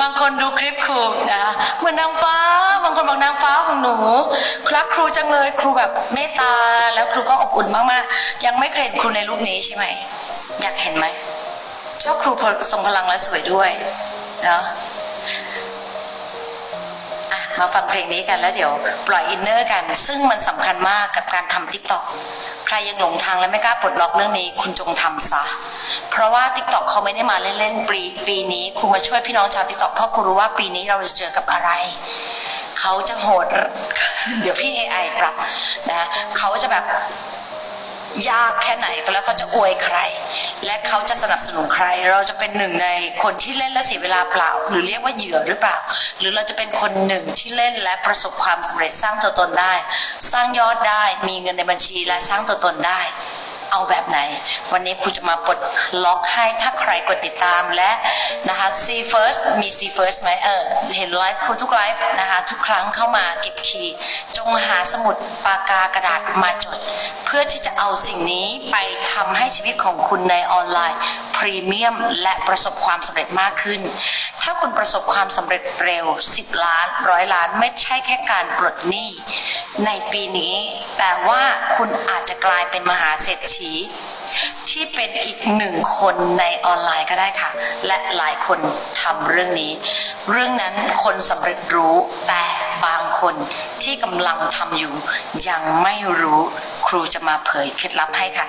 บางคนดูคลิปครูนะคะเหมือนนางฟ้า บางคนบอกนางฟ้าของหนูรักครูจังเลยครูแบบเมตตาแล้วครูก็อบอุ่นมากๆ ยังไม่เคยเห็นครูในรูปนี้ใช่ไหม อยากเห็นไหมชอบครูทรงพลังและสวยด้วยเนาะ มาฟังเพลงนี้กันแล้วเดี๋ยวปล่อยอินเนอร์กัน ซึ่งมันสำคัญมากกับการทำทิกตอกใครยังหลงทางและไม่กล้าปลดล็อกเรื่องนี้คุณจงทำซะ เพราะว่าทิกตอกเขาไม่ได้มาเล่นๆปีปีนี้ครูมาช่วยพี่น้องชาวทิกตอกเพราะครูรู้ว่าปีนี้เราจะเจอกับอะไรเขาจะโหด เดี๋ยวพี่ AI ปรับนะเขาจะแบบ ยากแค่ไหนก็แล้วเขาจะอวยใคร และเขาจะสนับสนุนใคร เราจะเป็นหนึ่งในคนที่เล่นและเสียเวลาเปล่า หรือเรียกว่าเหยื่อหรือเปล่า หรือเราจะเป็นคนหนึ่งที่เล่นและประสบความสำเร็จสร้างตัวตนได้ สร้างยอดได้มีเงินในบัญชีและสร้างตัวตนได้ เอาแบบไหน วันนี้ครูจะมาปลดล็อกให้ถ้าใครกดติดตามและนะคะ see first มี see first ไหมเออเห็นไลฟ์ครูทุกไลฟ์นะคะทุกครั้งเข้ามาเก็บคีย์จงหาสมุดปากกากระดาษมาจด เพื่อที่จะเอาสิ่งนี้ไปทำให้ชีวิตของคุณในออนไลน์ พรีเมียมและประสบความสำเร็จมากขึ้น ถ้าคุณประสบความสำเร็จเร็ว 10 ล้านร้อยล้านไม่ใช่แค่การปลดหนี้ในปีนี้ แต่ว่าคุณอาจจะกลายเป็นมหาเศรษฐี ที่เป็นอีกหนึ่งคนในออนไลน์ก็ได้ค่ะ และหลายคนทำเรื่องนี้ เรื่องนั้นคนสำเร็จรู้แต่บางคนที่กำลังทำอยู่ยังไม่รู้ครูจะมาเผยเคล็ดลับให้ค่ะ